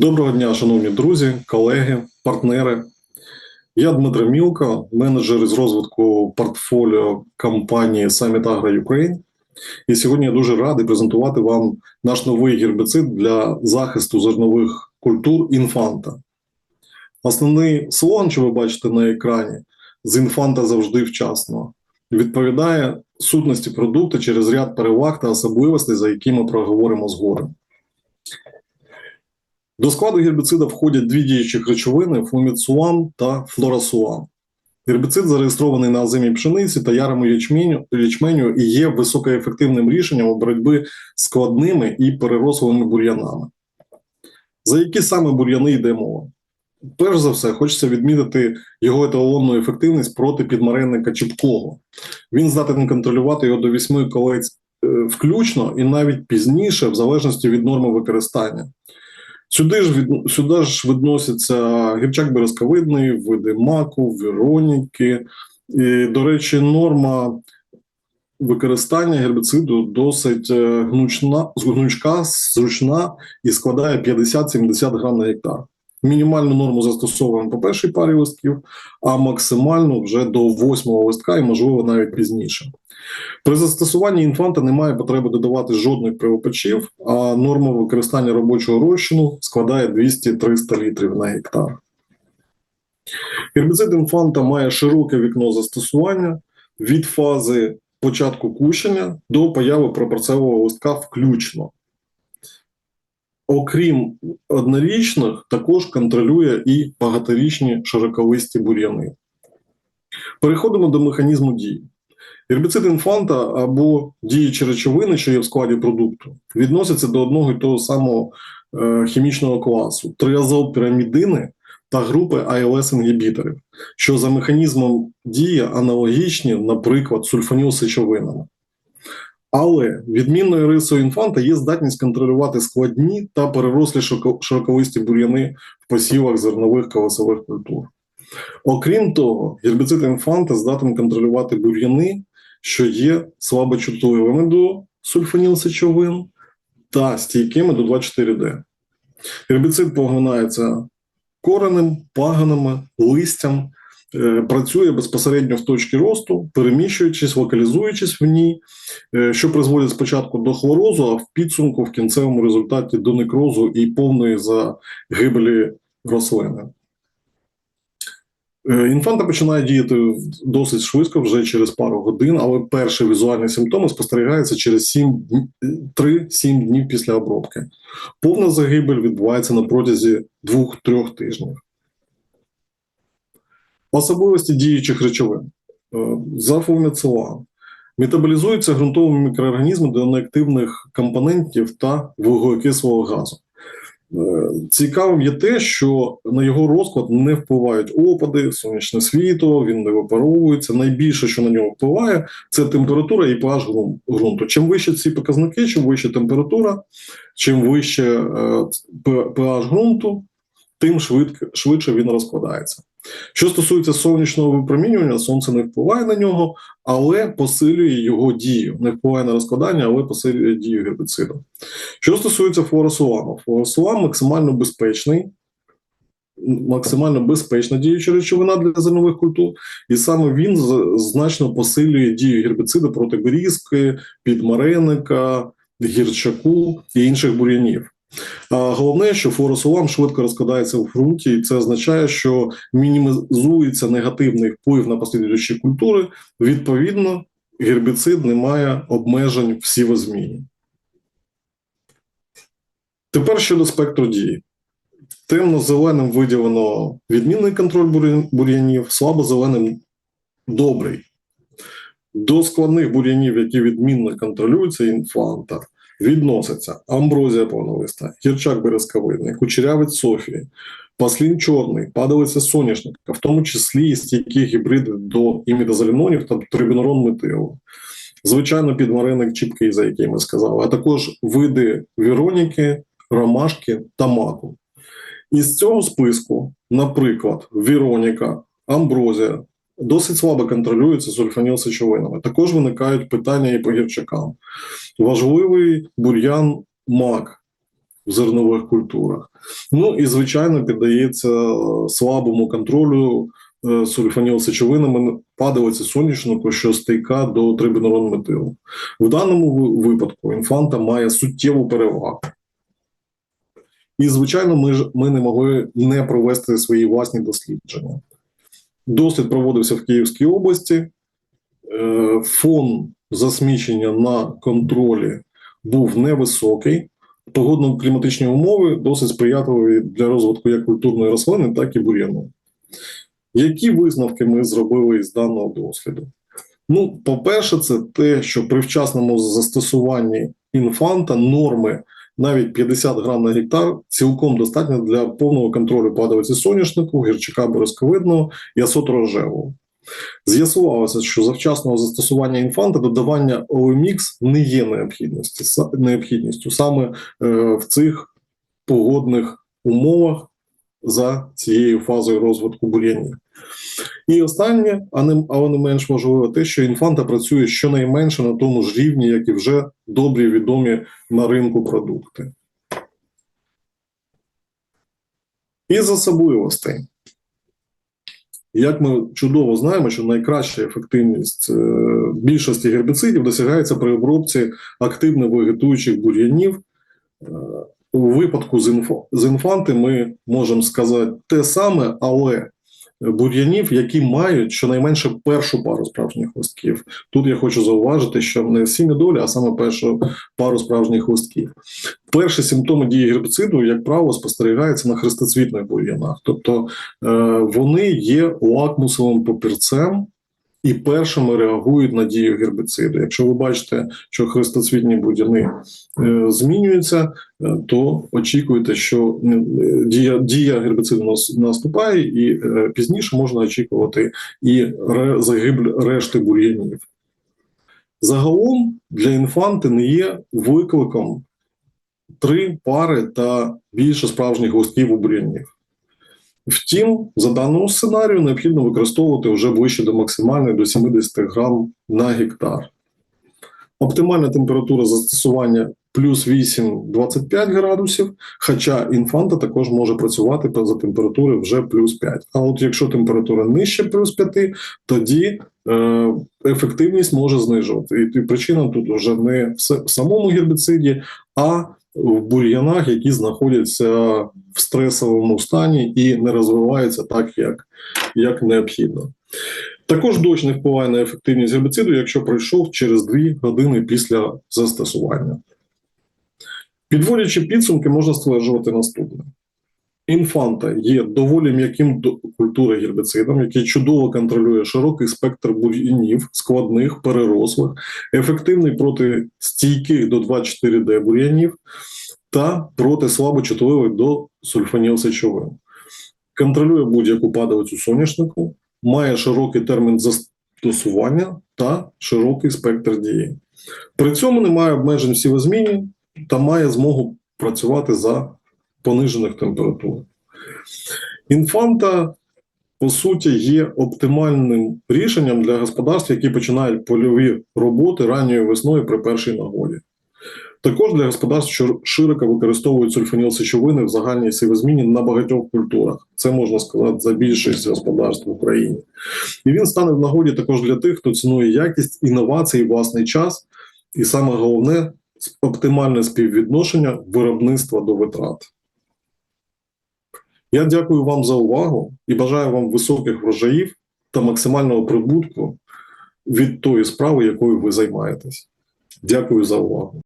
Доброго дня, шановні друзі, колеги, партнери. Я Дмитро Мілко, менеджер із розвитку портфоліо компанії Summit Agro Ukraine. І сьогодні я дуже радий презентувати вам наш новий гербіцид для захисту зернових культур інфанта. Основний слоган, що ви бачите на екрані, з інфанта завжди вчасно, відповідає сутності продукту через ряд переваг та особливостей, за які ми проговоримо згодом. До складу гербіцида входять дві діючих речовини флуміцуан та флорасуан. Гербіцид зареєстрований на озимій пшениці та ярому ячменю, ячменю і є високоефективним рішенням у боротьбі з складними і перерослими бур'янами. За які саме бур'яни йде мова? Перш за все, хочеться відмітити його еталонну ефективність проти підмаренника чіпкого. Він здатен контролювати його до 8 колець е, включно і навіть пізніше, в залежності від норми використання. Сюди ж від сюди ж відносяться гірчак березковидний, види маку, вероніки. І, до речі, норма використання гербіциду досить е, гнучна, гнучка, зручна і складає 50-70 грам на гектар. Мінімальну норму застосовуємо по першій парі листків, а максимальну вже до восьмого листка і, можливо, навіть пізніше. При застосуванні інфанта немає потреби додавати жодних привопачів, а норма використання робочого розчину складає 200-300 літрів на гектар. Гербіцид інфанта має широке вікно застосування від фази початку кущення до появи пропорцевого листка включно. Окрім однорічних, також контролює і багаторічні широколисті бур'яни. Переходимо до механізму дії. Гербіцид інфанта або діючі речовини, що є в складі продукту, відносяться до одного і того самого е, хімічного класу триазолпірамідини та групи АЛС інгібіторів, що за механізмом дії аналогічні, наприклад, сульфанілсечовинами. Але відмінною рисою інфанта є здатність контролювати складні та перерослі широковисті бур'яни в посівах зернових колосових культур. Окрім того, гербіцид інфанта здатен контролювати бур'яни, що є слабочутливими до сульфанілсечовин та стійкими до 24D. Гербіцид поглинається коренем, паганами, листям, працює безпосередньо в точці росту, переміщуючись, локалізуючись в ній, е, що призводить спочатку до хлорозу, а в підсумку в кінцевому результаті до некрозу і повної загибелі рослини. Е, Інфанта починає діяти досить швидко, вже через пару годин, але перші візуальні симптоми спостерігаються через 3-7 днів після обробки. Повна загибель відбувається на протязі 2-3 тижнів. Особливості діючих речовин. Е, Зафуміцилан. Метаболізуються ґрунтовими мікроорганізми до неактивних компонентів та вуглекислого газу. Е, цікавим є те, що на його розклад не впливають опади, сонячне світло, він не випаровується. Найбільше, що на нього впливає, це температура і pH ґрунту. Чим вище ці показники, чим вища температура, чим вище pH ґрунту, тим швидше він розкладається. Що стосується сонячного випромінювання, сонце не впливає на нього, але посилює його дію. Не впливає на розкладання, але посилює дію гербіциду. Що стосується флоросуламу, флоросулам максимально безпечний, максимально безпечна діюча речовина для зернових культур, і саме він значно посилює дію гербіциду проти берізки, підмареника, гірчаку і інших бур'янів. Головне, що флоросулам швидко розкладається в ґрунті, і це означає, що мінімізується негативний вплив на послідуючі культури. Відповідно, гербіцид не має обмежень в сівозміні. Тепер щодо спектру дії. Темно-зеленим виділено відмінний контроль бур'янів, слабо-зеленим добрий. До складних бур'янів, які відмінно контролюються, інфанта, відносяться амброзія повнолиста, гірчак березковидний, кучерявець Софії, паслін чорний, падалиця соняшника, в тому числі і стійкі гібриди до імідозалінонів та трибінорон метилу. Звичайно, підмариник чіпкий, за який ми сказали, а також види віроніки, ромашки та маку. Із цього списку, наприклад, Віроніка, Амброзія досить слабо контролюються сульфанілсечовинами. Також виникають питання і по гірчакам. Важливий бур'ян мак. в зернових культурах. Ну і звичайно піддається слабому контролю е, сульфанілсечовинами падалиці соняшнику, що стійка до трибінуронметилу. В даному випадку інфанта має суттєву перевагу. І, звичайно, ми ж ми не могли не провести свої власні дослідження. Дослід проводився в Київській області. Е, Фон засмічення на контролі був невисокий. Погодно-кліматичні умови досить сприятливі для розвитку як культурної рослини, так і бур'яну. Які висновки ми зробили із даного досліду? Ну, по-перше, це те, що при вчасному застосуванні інфанта норми навіть 50 грам на гектар цілком достатньо для повного контролю падалиці соняшнику, гірчика борозковидного і асоту рожевого. З'ясувалося, що за вчасного застосування інфанта додавання OMX не є необхідністю, необхідністю саме е, в цих погодних умовах за цією фазою розвитку бур'янів. І останнє, а не, але не менш важливо, те, що інфанта працює щонайменше на тому ж рівні, як і вже добрі відомі на ринку продукти. Із особливостей. Як ми чудово знаємо, що найкраща ефективність е, більшості гербіцидів досягається при обробці активно вегетуючих бур'янів. Е, У випадку з інфанти ми можемо сказати те саме, але бур'янів, які мають щонайменше першу пару справжніх хвостків. Тут я хочу зауважити, що не всі медолі, а саме першу пару справжніх хвостків. Перші симптоми дії гербіциду, як правило, спостерігаються на хрестоцвітних бур'янах, тобто е, вони є лакмусовим папірцем. І першими реагують на дію гербіциду. Якщо ви бачите, що хрестоцвітні бур'яни е, змінюються, е, то очікуйте, що е, дія, дія гербіциду наступає, і пізніше можна очікувати і загибель решти бур'янів. Загалом для інфанти не є викликом три пари та більше справжніх листків у бур'янів. Втім, за даному сценарію необхідно використовувати вже ближче до максимальної до 70 грам на гектар. Оптимальна температура застосування плюс 8-25 градусів, хоча інфанта також може працювати за температури вже плюс 5. А от якщо температура нижче плюс 5, тоді е, ефективність може знижувати. І причина тут вже не в самому гербіциді, а в бур'янах, які знаходяться в стресовому стані і не розвиваються так, як, як необхідно. Також дощ не впливає на ефективність гербіциду, якщо пройшов через 2 години після застосування. Підводячи підсумки, можна стверджувати наступне. Інфанта є доволі м'яким до культури гербіцидом, який чудово контролює широкий спектр бур'янів, складних, перерослих, ефективний проти стійких до 2,4D бур'янів та проти слабочутливих до сульфанілсечовин. Контролює будь-яку падалицю соняшнику, має широкий термін застосування та широкий спектр дії. При цьому немає обмежень в сівозміні та має змогу працювати за понижених температур. Інфанта, по суті, є оптимальним рішенням для господарств, які починають польові роботи ранньою весною при першій нагоді. Також для господарств, що широко використовують сульфанілсечовини в загальній сівозміні на багатьох культурах. Це можна сказати за більшість господарств в Україні. І він стане в нагоді також для тих, хто цінує якість, інновації, власний час, і саме головне оптимальне співвідношення виробництва до витрат. Я дякую вам за увагу і бажаю вам високих врожаїв та максимального прибутку від тої справи, якою ви займаєтесь. Дякую за увагу.